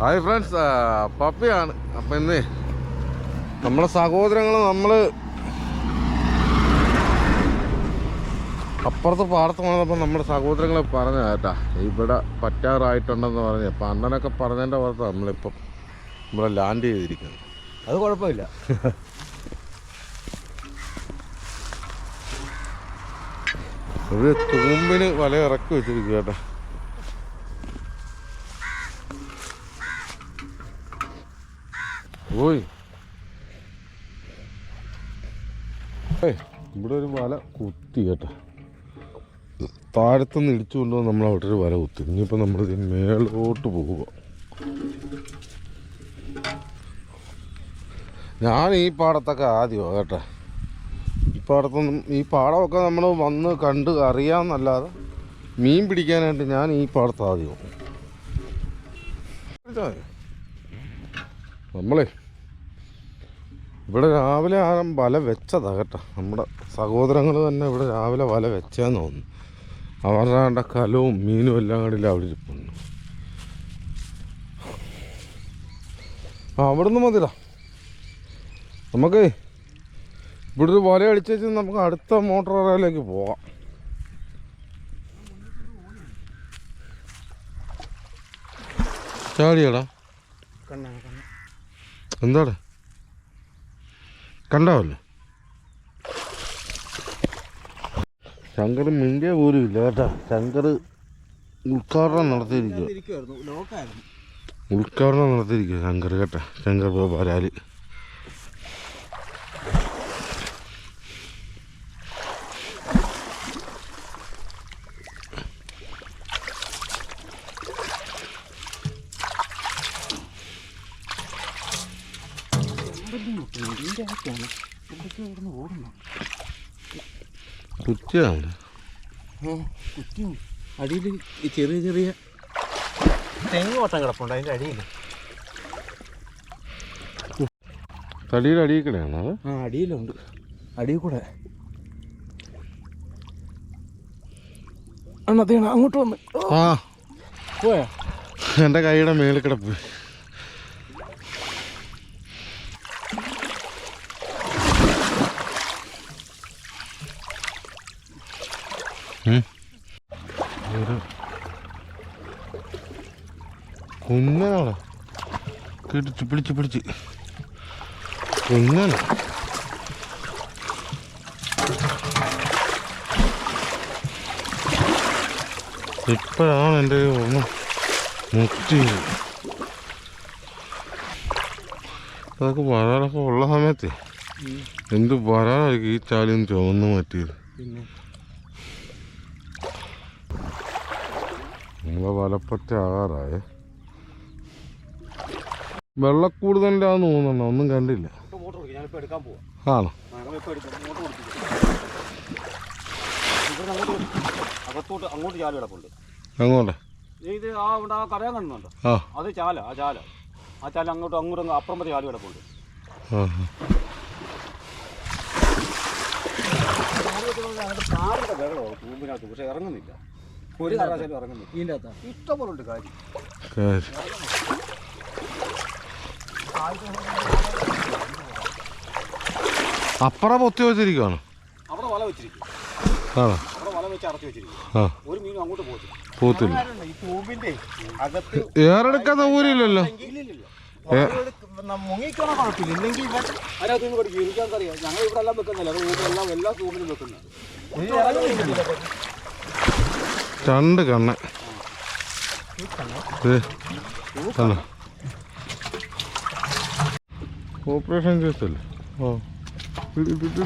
Hi friends പപ്പിയാണ്. അപ്പം ഇന്ന് നമ്മുടെ സഹോദരങ്ങൾ നമ്മൾ അപ്പുറത്ത് പാടത്ത് വന്നപ്പോൾ നമ്മുടെ സഹോദരങ്ങളെ പറഞ്ഞു കേട്ടാ ഇവിടെ പറ്റാറായിട്ടുണ്ടെന്ന് പറഞ്ഞ്. അപ്പം അണ്ണനൊക്കെ പറഞ്ഞതിന്റെ പുറത്ത് നമ്മളിപ്പം ഇവിടെ ലാൻഡ് ചെയ്തിരിക്കുന്നത് അത് കുഴപ്പമില്ല. ഒരു തൂമ്പിന് വല ഇറക്കി വെച്ചിരിക്കുക കേട്ടോ. ഓയ് ഏയ് ഇവിടെ ഒരു വല കുത്തി കേട്ടോ. താഴത്തുനിന്ന് ഇടിച്ചു കൊണ്ടുവന്ന് നമ്മൾ അവിടെ ഒരു വല കുത്തി. ഇനിയിപ്പോൾ നമ്മൾ ഇതിന് മേലോട്ട് പോകുക ഞാൻ ഈ പാടത്തൊക്കെ ആദ്യമാണ് കേട്ടോ. ഈ പാടത്തൊന്നും ഈ പാടമൊക്കെ നമ്മൾ വന്ന് കണ്ട് അറിയാമെന്നല്ലാതെ മീൻ പിടിക്കാനായിട്ട് ഞാൻ ഈ പാടത്ത് ആദ്യമാണ് നമ്മളെ ഇവിടെ രാവിലെ ആ വല വെച്ചതാ കേട്ടോ. നമ്മുടെ സഹോദരങ്ങൾ തന്നെ ഇവിടെ രാവിലെ വല വെച്ചതെന്ന് തോന്നുന്നു. അവരുടെ കലവും മീനും എല്ലാം കൂടി അവിടെ ഇരിപ്പുണ്ട്. ആ അവിടുന്ന് മതിടാ. നമുക്ക് ഇവിടെ ഒരു വല അടിച്ചു നമുക്ക് അടുത്ത മോട്ടോർ റോയിലേക്ക് പോവാം. ചാടിയടാ. എന്താണ് കണ്ടാവല്ലേ? ശങ്കർ മിണ്ടിയ പോലും ഇല്ല കേട്ടാ. ശങ്കർ ഉദ്ഘാടനം നടത്തിയിരിക്കുക ഉദ്ഘാടനം നടത്തിയിരിക്കുക ശങ്കർ കേട്ടാ. ശങ്കർ വരാൽ കുറ്റിയാണ് കുറ്റിയും അടിയിൽ ചെറിയ ചെറിയ തെങ്ങ് ഓട്ടം കിടപ്പുണ്ട് അതിന്റെ അടിയിൽ തടിയുടെ അടിയിക്കണയാണ് അത്? ആ അടിയിലുണ്ട്. അടിയിൽ കൂടെ അണ്ണത്തേണ അങ്ങോട്ട് വന്ന്. ആ. പോയാ? എന്റെ കൈയുടെ മേളിൽ കിടപ്പ്. കുഞ്ഞാണ്. കിടിച്ച് പിടിച്ച് പിടിച്ച്. കുഞ്ഞാണ്. ഇപ്പോഴാണ് എന്റെ ഒന്ന് മുട്ടി അതൊക്കെ വരാനൊക്കെ ഉള്ള സമയത്ത് എന്ത് വരാനായിരിക്കും ഈ ചാലിന്ന് ചുവന്ന് മാറ്റിയത്? നമ്മളെ വലപ്പറ്റ ആകാറായേ. വെള്ളക്കൂടുതലാന്ന് തോന്നുന്നു. ഒന്നും കണ്ടില്ല. ആണോ? അങ്ങോട്ട് ചാൽ കിടപ്പുണ്ട് അങ്ങോട്ടെ ഇത് ആ. ഉണ്ട് ആ കാണുന്നുണ്ടോ ആ അത് ചാല ആ ചാല ആ ചാല അങ്ങോട്ടും അങ്ങോട്ടും ചാൽ കിടപ്പുണ്ട് കാറിന്റെ വെള്ളമോ പക്ഷെ ഇറങ്ങുന്നില്ല ഒരു കാരണവശാലും ഇറങ്ങുന്നില്ല ഇഷ്ടംപോലെ ഉണ്ട് കാര്യം. കാര്യം. അപ്പറ പൊത്തി വെച്ചിരിക്കുവാണ്. അവിടെ വല വെച്ചിരിക്കും. ആണോ? അവിടെ വല വെച്ച് അടച്ചു വെച്ചിരിക്കും. ആ. ഒരു മീനും അങ്ങോട്ട് പോകത്തില്ല പോത്തില്ല ഈ തൂമ്പിന്റെ അകത്ത് ഏറെടുക്കാത്ത ഊരില്ലല്ലോ ഇല്ലില്ല. ഏ? മുങ്ങിക്കണ കുഴപ്പമില്ല ഇല്ലെങ്കിൽ ഇവൻ അതിനകത്ത് നിന്ന് പഠിക്കും. എനിക്കറിയാം ഞങ്ങൾ ഇവിടെ എല്ലാം വെക്കുന്നില്ല എല്ലാം എല്ലാ തൂമ്പിലും വെക്കുന്നത്. രണ്ട് കണ്ണ. ഓപ്പറേഷൻ കേസല്ലേ ഇട് ഇട്.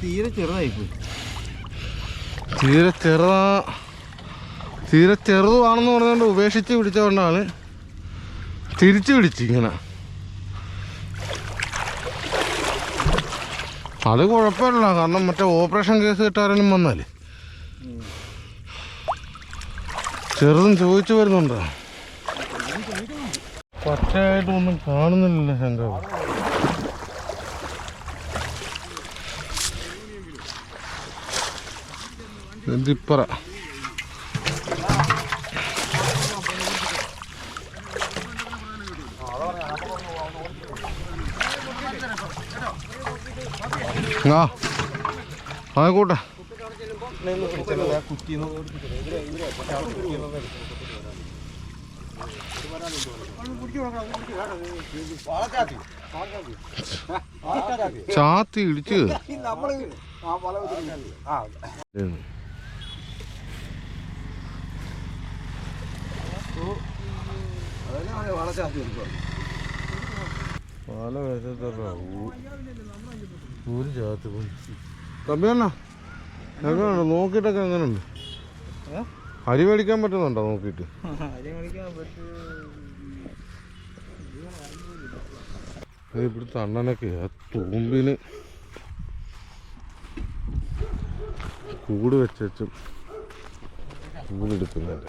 തീരെ ചെറുതായി പോയി. തീരെ ചെറുതാ തീരെ ചെറുതാണെന്ന് പറഞ്ഞുകൊണ്ട് ഉപേക്ഷിച്ച് പിടിച്ചതുകൊണ്ടാണ് തിരിച്ചു പിടിച്ച് അത് കുഴപ്പമില്ല. കാരണം മറ്റേ ഓപ്പറേഷൻ കേസ് കിട്ടാറും വന്നാൽ ചെറുതും ചോദിച്ചു വരുന്നുണ്ടോ. പച്ചയായിട്ടൊന്നും കാണുന്നില്ലല്ലോ ശങ്കാവ് ഇതിപ്പറ ആയിക്കോട്ടെ. ചാത്തി ഇടിച്ച്. ഉം. പല ഒരു ചാത്തി പോയി തമ്പിയണ്ണ എങ്ങനെയുണ്ട്? എങ്ങനെയുണ്ട്? അരി മേടിക്കാൻ പറ്റുന്നുണ്ടോ നോക്കിയിട്ട്? ഇത് ഇവിടുത്തെ അണ്ണനൊക്കെ തൂമ്പിന് കൂട് വെച്ചും കൂടെടുക്കുന്നുണ്ട്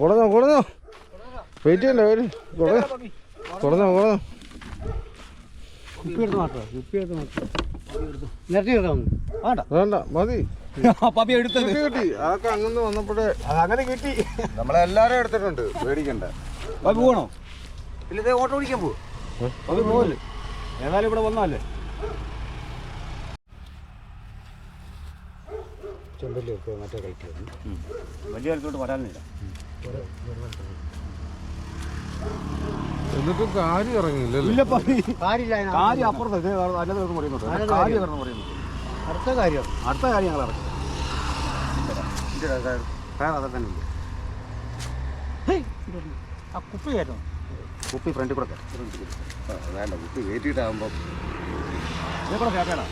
കൊടുങ്ങോ കുടഞ്ഞോ വെയിറ്റ് ചെയ്യണ്ട വരും. കുടഞ്ഞോ കുടഞ്ഞോ തുറന്നോ. കുപ്പി എടുത്ത് മാറ്റോ കുപ്പി എടുത്ത് മാറ്റോ. നിരത്തി കിട്ടാം വേണ്ട. വേണ്ട മതി. പപ്പി എടുത്തത്. കിട്ടി. അതൊക്കെ അങ്ങനെ വന്നപ്പോഴേ അങ്ങനെ കിട്ടി. നമ്മളെല്ലാരും എടുത്തിട്ടുണ്ട് പേടിക്കണ്ട. പപ്പി പോകണോ ഇല്ല ഓട്ടോ ഓടിക്കാൻ പോവും. പപ്പി പോവല്ലേ? ഏതായാലും ഇവിടെ വന്നല്ലേ ചെമ്പല്ലി എടുത്ത് മറ്റേ കളിക്കുന്നു വലിയ കളിക്കോട്ട് വരാനില്ല. എന്നിട്ടും കാര്യം ഇറങ്ങിയില്ലല്ലേ ഇല്ല പപ്പി. കാര്യം കാര്യം അപ്പുറത്ത് പറയുന്നുണ്ട് പറയുന്നുണ്ട് അടുത്ത കാര്യം. അടുത്ത കാര്യം ഞങ്ങൾ ഇറക്കി വേറെ അതൊക്കെ തന്നെ ഉണ്ട്. ആ കുപ്പി കയറ്റണം കുപ്പി ഫ്രണ്ടിൽ കൂടെ വേണ്ട കുട്ടി കയറ്റിയിട്ടാകുമ്പോ ഇതേ കൂടെ കയറ്റണം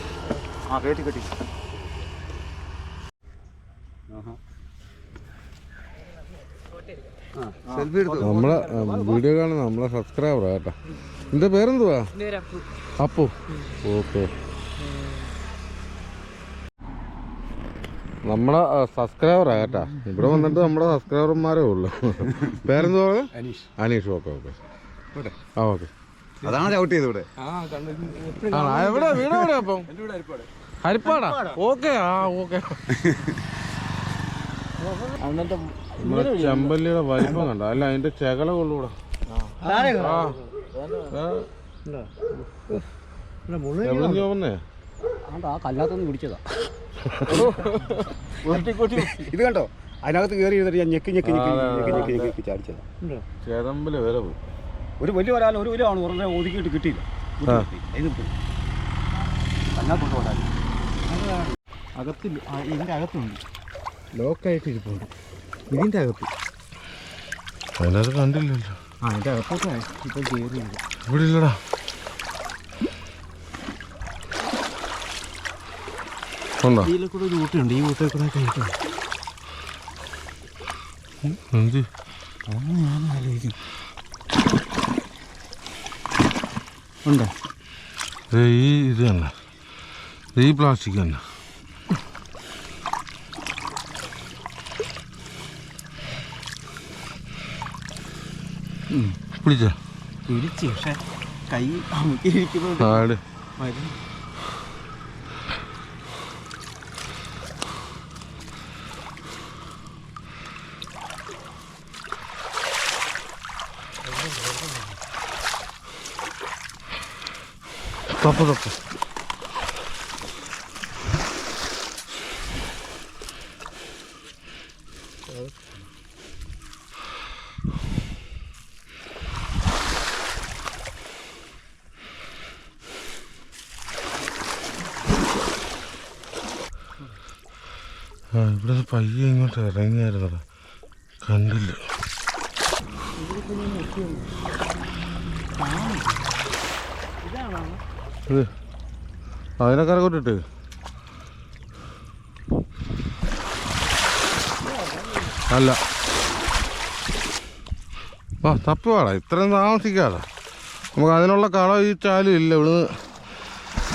ആ കയറ്റി കെട്ടി സെൽഫി എടുത്തു നമ്മളെ വീഡിയോ കാണുന്ന നമ്മളെ സബ്സ്ക്രൈബറാ കേട്ടോ. നിന്റെ പേരെന്തുവാ? അപ്പു. ഓക്കെ. നമ്മളെ സബ്സ്ക്രൈബറാ കേട്ടാ. ഇവിടെ വന്നിട്ട് നമ്മുടെ സബ്സ്ക്രൈബർമാരേ ഉള്ളു. പേരെന്തുവാ അനീഷ്. Aneesh okay okay. ആ ഓക്കെ. അതാണ് ഔട്ട് ചെയ്ത് ഇവിടെ. എവിടെ? വീട് എവിടെ അപ്പം? ഹരിപ്പാടാ ഓക്കെ ആ ഓക്കെ. അന്നത്തെ ചെമ്പല്ലിയുടെ വലിപ്പം കണ്ട? അല്ല അതിന്റെ ചെകള കൊള്ളൂടാ. ചോന്നേ ആ. കല്ലാത്തൊന്ന് പിടിച്ചതാ. ഇത് കണ്ടോ? അതിനകത്ത് കയറി ഇരുന്നിട്ട് ഞാൻ ഞെക്കി ഞെക്കി ഞെക്കി ഞെക്കി ഞെക്കി ഞെക്കി ചാടിച്ചതാ. ചേതമ്പൽ വില പോയി. ഒരു വലിയ വരാല ഒരു വലിയ ആണ് ഉടനെ ഒതുക്കിയിട്ട് കിട്ടിയില്ല. അതിനകത്തോട്ട് അകത്ത് ഇതിന്റെ അകത്തുണ്ട്. ലോക്കായിട്ട് ഇരിപ്പുണ്ട്. ഇതിന്റെ അകത്ത് അതിനകത്ത് കണ്ടില്ലല്ലോ. ആ എന്റെ അകത്തോട്ട് ഇപ്പം ഇവിടെ ഇല്ലടാ ഉണ്ടോ? ഒരു ഈ ഊട്ടയിൽ കൂടെ കഴിക്കണം എന്ത്? അതാണ് ഞാൻ ആലോചിക്കും ഉണ്ടോ? ഈ ഇത് തന്നെ. ഈ പ്ലാസ്റ്റിക് തന്നെ. പിടിച്ച പിടിച്ച് പക്ഷെ കൈ അമുക്കിയിരിക്കുന്നത് ആട്. മരുന്ന്. തപ്പ് തപ്പ്. ഇവിടെ പയ്യെ ഇങ്ങോട്ട് ഇറങ്ങിയായിരുന്നടാ. കണ്ടില്ല. അതിനെ കരകൊട്ടിട്ട് അല്ല. ആ തപ്പുവാടാ. ഇത്രയും താമസിക്കാതെ നമുക്ക് അതിനുള്ള കളം ഈ ചാലും ഇല്ല. ഇവിടുന്ന്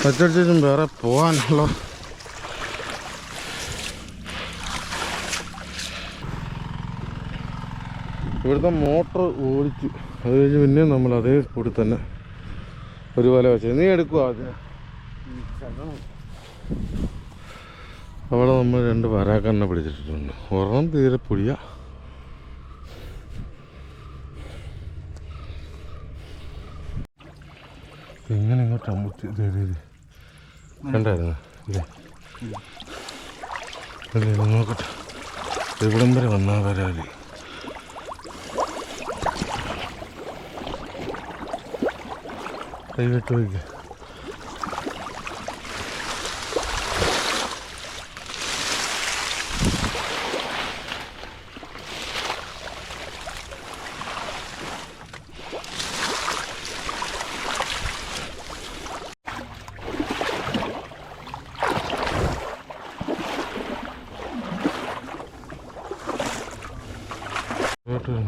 പച്ചടിച്ചും വേറെ പോകാനുള്ള ഇവിടുത്തെ മോട്ടർ ഓടിച്ചു. അത് കഴിഞ്ഞ് പിന്നെ നമ്മൾ അതേ കൂടി തന്നെ ഒരു വല വെച്ചത് നീ എടുക്കുക അവിടെ നമ്മൾ രണ്ട് വരാക്കണ്ണ പിടിച്ചിട്ടുണ്ട്. ഒരെണ്ണം തീരെ പുഴിയ എങ്ങനെ ഇങ്ങോട്ട് അമ്പത്തി കണ്ടായിരുന്നു? നോക്കട്ടെ. ഇവിടം വരെ വന്നാൽ വരാൽ. കൈവിട്ട് വയ്ക്കുക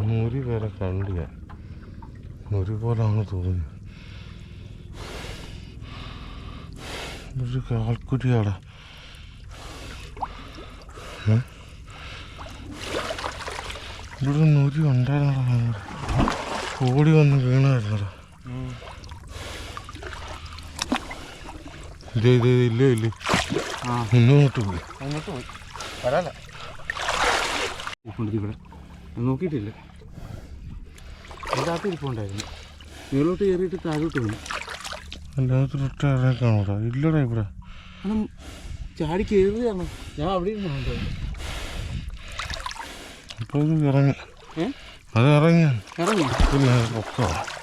മുറി വരെ കണ്ടു ഞാൻ. മുരി പോലാണ് തോന്നി ഒരു കാൽക്കുറ്റിയാടാ ഏ? ഇവിടെ നൂരി ഉണ്ടായിരുന്നടാ ഓടി വന്ന് വീണായിരുന്നടാ ഇല്ല ഇല്ലേ ഇല്ലേ ആ. മുന്നോട്ട് പോയി. അങ്ങോട്ട് പോയി. വരാല. ഇവിടെ? നോക്കിയിട്ടില്ല. ഇതാത്തിരിപ്പുണ്ടായിരുന്നു മേലോട്ട് കയറിയിട്ട് താഴോട്ട് വീണു. കാണൂടാ ഇല്ലടാ ഇവിടെ. ചാടി കേറിയാണോ ഞാൻ അവിടെ ഇത് ഇറങ്ങി. അത് ഇറങ്ങി. ഇറങ്ങി. പിന്നെ അത്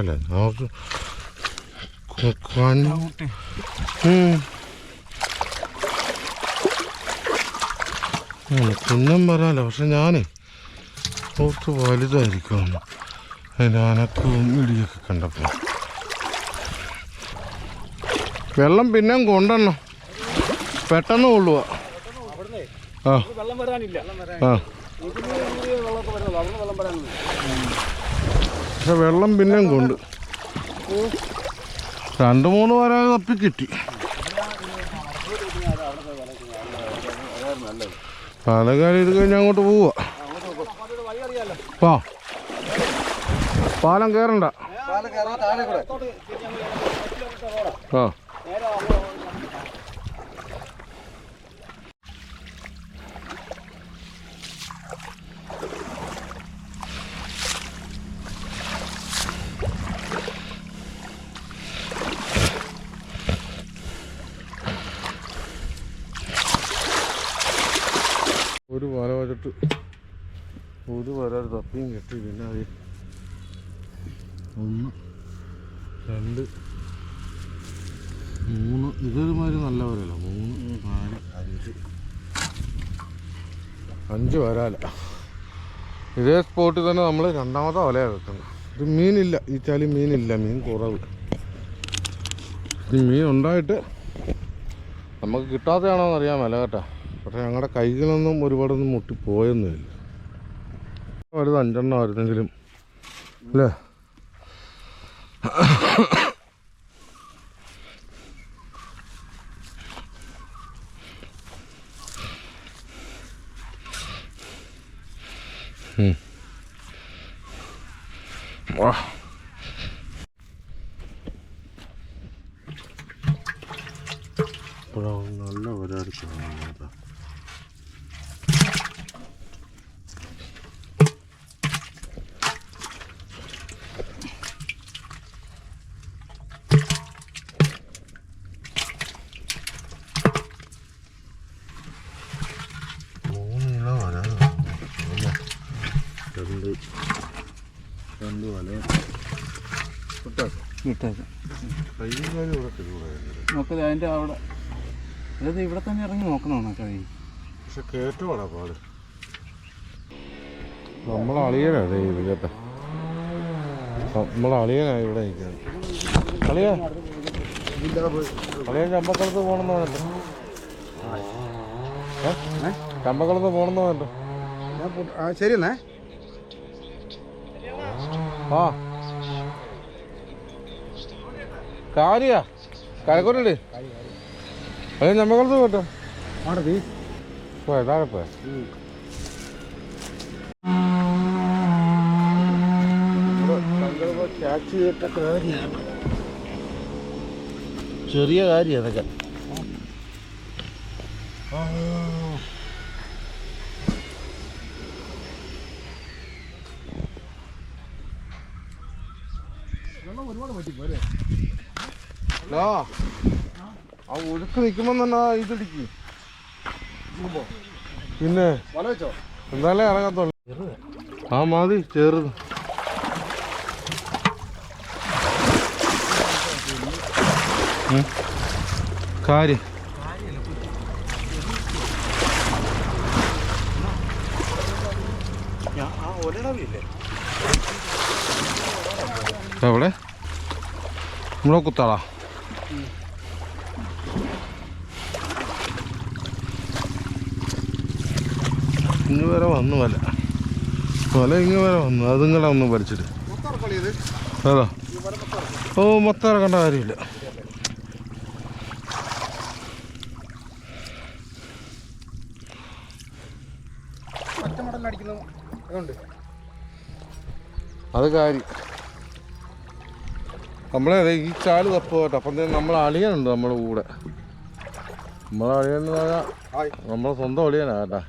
വരാല്ലേ നമുക്ക് കൊ- കണ്ണ് ഉം. ഉം, കുഞ്ഞൻ വരാലോ പക്ഷെ ഞാനേ കുറച്ച് വലുതായിരിക്കും അതിന്റെ അനക്കവും ഇടിയൊക്കെ കണ്ടപ്പോൾ വെള്ളം പിന്നെയും കൊണ്ടെണ്ണം പെട്ടെന്ന് കൊള്ളുക. ആ. വെള്ളം വരാനില്ല. ആ വെള്ളമൊക്കെ വരുന്നത് അവിടെ വെള്ളം വരാനില്ല പക്ഷെ വെള്ളം പിന്നെയും കൊണ്ട് രണ്ട് മൂന്ന് വരാ തപ്പി കിട്ടി. പാലക്കാട് ഇത് കഴിഞ്ഞ് അങ്ങോട്ട് പോവാ. പാലം കയറണ്ട. ആ. ഒരു വല വരട്ട് ഒരു വര തപ്പിയും കെട്ടി. പിന്നെ അത് ഒന്ന് രണ്ട് മൂന്ന്. ഇതൊരുമാതിരി നല്ല വരല്ല മൂന്ന് നാല് അഞ്ച്. അഞ്ച് വരാല. ഇതേ സ്പോട്ടിൽ തന്നെ നമ്മൾ രണ്ടാമത്തെ വലയാണ് വെക്കുന്നത്. ഇത് മീനില്ല. ഈ ചാലി മീനില്ല. മീൻ കുറവ്. ഇത് മീൻ ഉണ്ടായിട്ട് നമുക്ക് കിട്ടാത്തതാണോ എന്നറിയാൻ വില കേട്ടാ. പക്ഷെ ഞങ്ങളുടെ കൈകളൊന്നും ഒരുപാടൊന്നും മുട്ടിപ്പോയൊന്നുമില്ല ഒരു അഞ്ചെണ്ണം ആയിരുന്നെങ്കിലും അല്ലേ? ഇപ്പോഴാണ് നല്ല കാണുന്നത്. മൂന്ന് കിലോ വരാനാണ് ഒന്ന് രണ്ട് രണ്ട് വല വിട്ടേക്കാം കൈകാര്യം ഇവിടെ തിരുവിടായിരുന്നു നോക്കത് അതിന്റെ അവിടെ അതായത് ഇവിടെ തന്നെ ഇറങ്ങി നോക്കണോ കഴിയും പക്ഷെ കേട്ടുവാടാ പാട്. നമ്മളെ അളിയനാണ് ഇത് കേട്ടോ നമ്മളെ അളിയനാണ് ഇവിടെ നിൽക്കുന്നത്. അളിയ. അളിയൻ ചമ്പക്കളത്ത് പോകണമെന്ന് പറഞ്ഞല്ലോ ഏ? ചമ്പക്കളത്ത് പോകണമെന്ന് പറഞ്ഞല്ലോ ശരിയെന്നേ ആ കാര്യ എന്നേ ആ. കാര്യാ. കരക്കൊണ്ടേ അത് നമ്മക്കൊന്ന് കേട്ടോ. അവിടെ തീ പോയതാകപ്പോ ടാക്സി ചെയ്തിട്ട കാര്യമാണ്. ചെറിയ കാര്യം അതൊക്കെ ആ ആ ഒഴുക്ക് നിൽക്കുമ്പോ തന്നെ ഇതിടിക്ക് പിന്നെ എന്തായാലും ഇറങ്ങത്തുള്ളു. ആ മതി ചെറുത്. കാര്യ. എവിടെ? നമ്മളെ കുത്താളാ. ഇങ്ങ് വരെ വന്നു വല. വല ഇങ്ങ് വരെ വന്നു. അത് ഇങ്ങനെ ഒന്ന് പഠിച്ചിട്ട് അതോ. ഓ മൊത്തം ഇറക്കേണ്ട കാര്യമില്ല. അത് കാര്യം. നമ്മളെ ഈ ചാൽ തപ്പ് കേട്ടോ അപ്പം നമ്മൾ അളിയനുണ്ട് നമ്മുടെ കൂടെ. നമ്മളെ അളിയൻ എന്ന് പറഞ്ഞാൽ ഹായ്. നമ്മളെ സ്വന്തം അളിയനാ കേട്ടാ.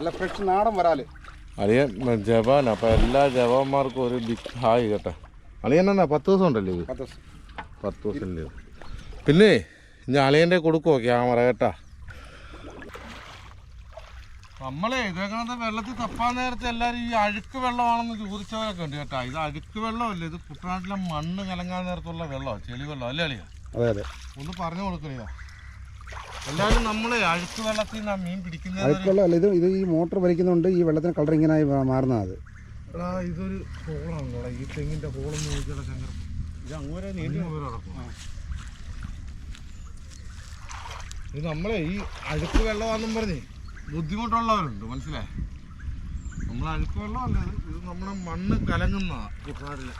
നല്ല ഫ്രഷ് നാടൻ വരാൽ. അളിയൻ ജവാൻ. അപ്പം എല്ലാ ജവാന്മാർക്കും ഒരു ബിഗ് ഹായ് കേട്ടോ. അളിയൻ എന്നാ പത്ത് ദിവസം ഉണ്ടല്ലേ ഇത്? പത്ത് ദിവസം. പത്ത് ദിവസത്തിന്റെ പിന്നെ ഞാൻ അളിയന്റെ കൊടുക്കുമോ ക്യാമറ കേട്ടാ? നമ്മളെ ഇതേക്കണത്തെ വെള്ളത്തിൽ തപ്പാൻ നേരത്തെ എല്ലാവരും ഈ അഴുക്ക് വെള്ളമാണെന്ന് ചോദിച്ചവരൊക്കെ ഉണ്ട് കേട്ടാ. ഇത് അഴുക്ക് വെള്ളമല്ല? ഇത് കുട്ടനാട്ടിലെ മണ്ണ് കലങ്ങാൻ നേരത്തുള്ള വെള്ളമാണ് ചെളി വെള്ളം അല്ലേ അളിയാ അതെ അതെ. ഒന്ന് പറഞ്ഞു കൊടുക്കണില്ല എല്ലാവരും നമ്മൾ അഴുക്ക് വെള്ളത്തിൽ നിന്നാണ് മീൻ പിടിക്കുന്നത്. അഴുക്കുള്ള അല്ല ഇത് ഇത് ഈ മോട്ടർ വലിക്കുന്നുണ്ട് ഈ വെള്ളത്തിന് കളർ ഇങ്ങനായി മാറുന്നത് അത്. എടാ ഇതൊരു ഹോളാണ് ഈ തെങ്ങിന്റെ ഹോളെന്ന് നോക്കിയാൽ ശങ്കർ ഇത് അങ്ങനെ നീണ്ടി ഇത് നമ്മളെ ഈ അഴുക്ക് വെള്ളമാണെന്നും പറഞ്ഞേ ബുദ്ധിമുട്ടുള്ളവരുണ്ട് മനസ്സിലായി? നമ്മൾ അഴുക്ക് വെള്ളമല്ല ഇത്. ഇത് നമ്മുടെ മണ്ണ് കലങ്ങുന്ന കുട്ടനാട്ടിൽ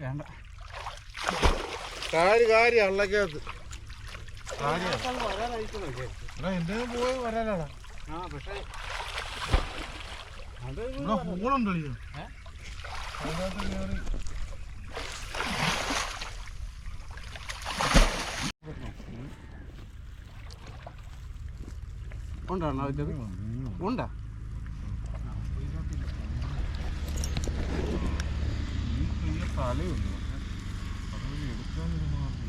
വേണ്ട. കാര്യം കാര്യം അള്ളക്കകത്ത്. എന്റെ പോയി വരാനാടാ. ഹോളുണ്ട് ഉണ്ടാണോ ഉണ്ടാ തലയുണ്ട്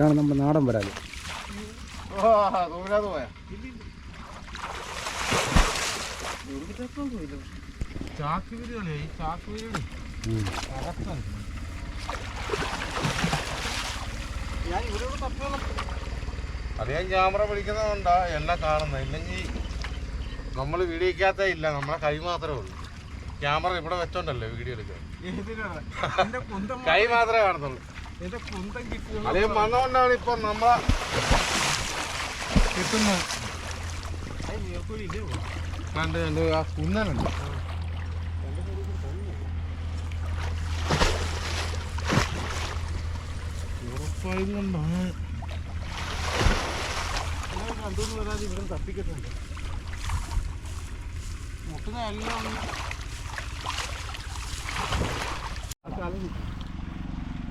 ഇതാണ് നമ്മുടെ നാടൻ വരാൽ അധികം ക്യാമറ പിടിക്കുന്നതുകൊണ്ടാ എല്ലാം കാണുന്നത്. ഇല്ലെങ്കിൽ നമ്മൾ വീഡിയോക്കകത്തേ ഇല്ല. നമ്മളെ കൈ മാത്രമേ ഉള്ളൂ. ക്യാമറ ഇവിടെ വെച്ചോണ്ടല്ലേ വീഡിയോ എടുക്കാൻ? ഇതിനാണ് എന്റെ കുന്തം കൈ മാത്രമേ കാണത്തുള്ളൂ. അതേ മണ്ണുകൊണ്ടാണ് ഇപ്പൊ നമ്മളെ കിട്ടുന്നത്. കണ്ട് കണ്ട് ആ കുന്നനുണ്ട് ഉറപ്പായത് കൊണ്ടാണ് രണ്ടുമൂന്ന് വരാതെ ഇവിടെ തപ്പിക്കിട്ടുണ്ട് മുട്ടുന്ന എല്ലാം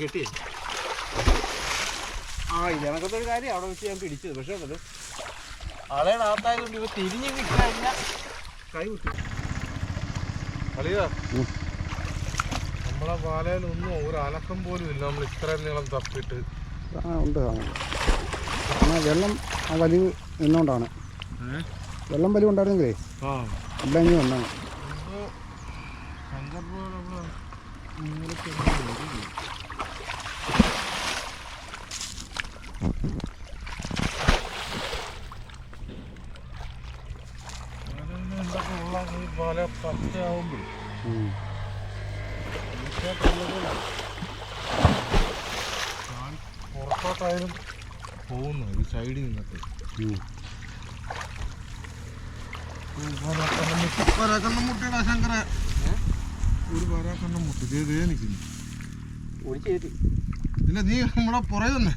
കെട്ടി. ആ ഇതിനകത്തെ ഒരു കാര്യം അവിടെ വെച്ച് ഞാൻ പിടിച്ചത്. പക്ഷെ ഉണ്ടല്ലോ ആളയുടെ അകത്തായതുകൊണ്ട് ഇവ തിരിഞ്ഞ് കിട്ടിക്കഴിഞ്ഞാൽ കൈ വിട്ടു. അളിയാ. നമ്മളെ പാലയിലൊന്നും ഒരു അലക്കം പോലും ഇല്ല. നമ്മൾ ഇത്രയും നീളം തപ്പിട്ട് ആ ഉണ്ട് ആ. വെള്ളം ആ വലിവ് നിന്നോണ്ടാണ്. വെള്ളം വലിവ് ഉണ്ടായിരുന്നെങ്കിലേ ആ. എല്ലാം ഇനി വന്നാണ് ശങ്കർ ബ്രോ നമ്മൾ ഇങ്ങനെ ചെന്ന് വരികയും. പാലയിൽ എന്തൊക്കെ ഉള്ള ഈ പാല പച്ചയാവുമ്പോൾ പുറത്തോട്ടായാലും പോകുന്നു ഈ സൈഡിൽ നിന്നിട്ട് പരാക്കണ്ണം മുട്ടിയടാ ശങ്കര. ഒരു പരാക്കണ്ണം മുട്ടി നിൽക്കുന്നു ഇല്ല നീ പുറകെ തന്നെ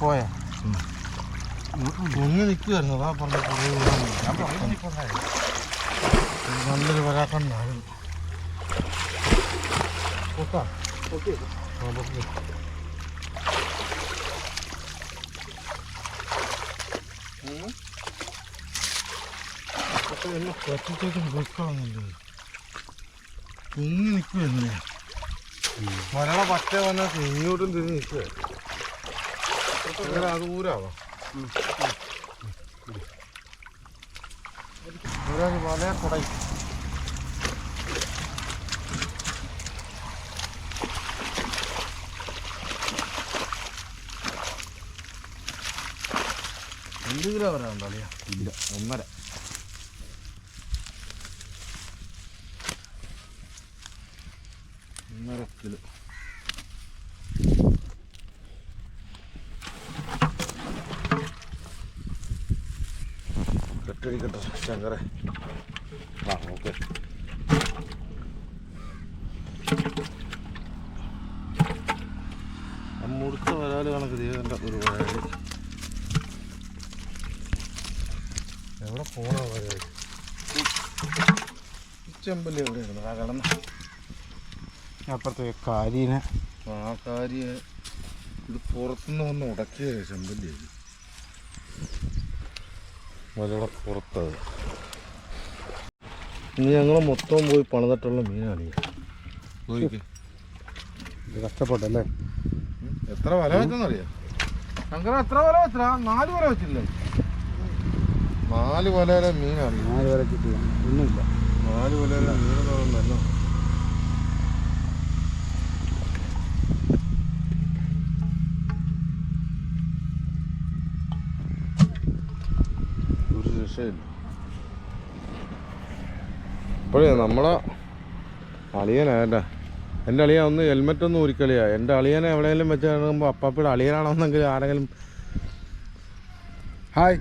പോയാ? പൊങ്ങി നിൽക്കുമായിരുന്നു അതാ പറഞ്ഞ പുറകെ ഞാൻ ഇത് നല്ലൊരു പരാക്കണ്ണായിരുന്നു ഓക്കാ ഓക്കെ നിൽക്കുവല്ലേ മരണ പറ്റ വന്നാൽ ഇങ്ങോട്ടും തിരിഞ്ഞ് നിൽക്കുക അങ്ങനെ ഊരാവാം കുടയും കിലോ ഇല്ല ഒന്നര കിലോ കെട്ടടിക്കട്ടെ ശങ്കറെ ആ ഓക്കെ മുടുക്ക വരാൽ കണക്ക് ദൈവന്റെ ഒരു വരാൽ എവിടെ പോണോ വരാൽ ചെമ്പല്ലി എവിടെയാണ് ആ കിടന്ന. അപ്പുറത്തെ കാരീനെ. ആ കാരി ഇത് പുറത്തുനിന്ന് വന്ന് ഉടക്കിയ ചെമ്പല്ലി അതിവിടെ പുറത്തത് ഇനി ഞങ്ങൾ മൊത്തം പോയി പണിതിട്ടുള്ള മീനാണ്. ഇത് കഷ്ടപ്പെട്ടല്ലേ. എത്ര വില വെച്ചെന്നറിയാം? ശങ്കര എത്ര വില വെച്ച നാല് വില വെച്ചില്ലേ നാല് വലയുടെ മീനാണ് നാല് വില കിട്ടിയില്ല ഒന്നുമില്ല. നാല് ഒരു രക്ഷയില്ല. ഇപ്പോഴേ നമ്മളെ അളിയനാ എന്റെ അളിയൻ ഒന്ന് ഹെൽമെറ്റ് ഒന്ന് ഊരിക്കളിയാ. എന്റെ അളിയനെ എവിടെയെങ്കിലും വെച്ച് കാണുമ്പോൾ അപ്പാപ്പിയുടെ അളിയനാണെന്നെങ്കിൽ ആരെങ്കിലും ഹായ്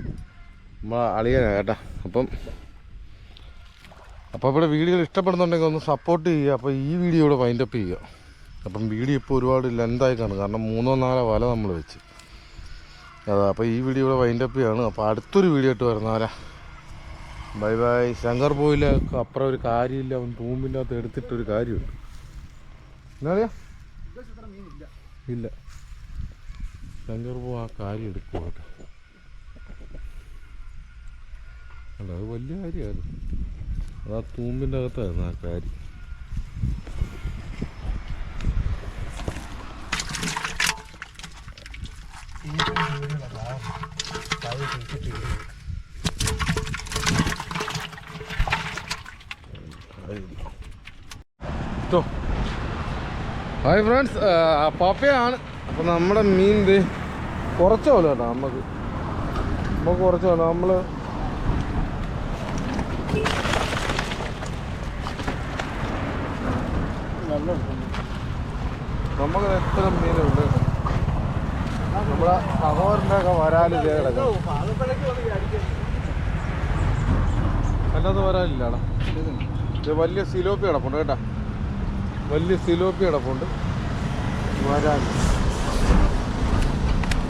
നമ്മളെ അളിയനാ കേട്ടാ അപ്പം അപ്പോൾ ഇവിടെ വീഡിയോകൾ ഇഷ്ടപ്പെടുന്നുണ്ടെങ്കിൽ ഒന്ന് സപ്പോർട്ട് ചെയ്യുക. അപ്പോൾ ഈ വീഡിയോ ഇവിടെ വൈൻഡപ്പ് ചെയ്യുക. അപ്പം വീഡിയോ ഇപ്പോൾ ഒരുപാട് ലെന്തായി കാണും കാരണം മൂന്നോ നാലോ വല നമ്മൾ വെച്ച്. അതാ അപ്പോൾ ഈ വീഡിയോ ഇവിടെ വൈൻഡപ്പ് ചെയ്യാണ്. അപ്പോൾ അടുത്തൊരു വീഡിയോ ഇട്ട് വരുന്നവരാ ബൈ ബൈ ശങ്കർ പോയില്ല. അപ്പുറം ഒരു കാര്യമില്ല. അവൻ തൂമ്പില്ലാത്ത എടുത്തിട്ടൊരു കാര്യമുണ്ട്. എന്നാ ഇല്ല. ശങ്കർ പോ ആ കാര്യം എടുക്കുക കേട്ടോ അല്ല അത് വലിയ കാര്യമാണ് അത് ആ തൂമ്പിന്റെ അകത്തായിരുന്നു ആ കാര്യം ഹായ് ഫ്രണ്ട്സ് പപ്പയാണ്. അപ്പം നമ്മുടെ മീൻ ഇത് കുറച്ച് പോലെ കേട്ടോ നമുക്ക് നമുക്ക് കുറച്ചോലോ പോലെ നമുക്ക് എത്ര മീനുണ്ട്. നമ്മുടെ സഹോദരന്റെ ഒക്കെ വരാൽ അല്ലാതെ വരാലില്ലാടാ ഇത് വലിയ സിലോപ്പി കിടപ്പുണ്ട് കേട്ടാ. വലിയ സിലോപ്പി കിടപ്പുണ്ട്. വരാൻ.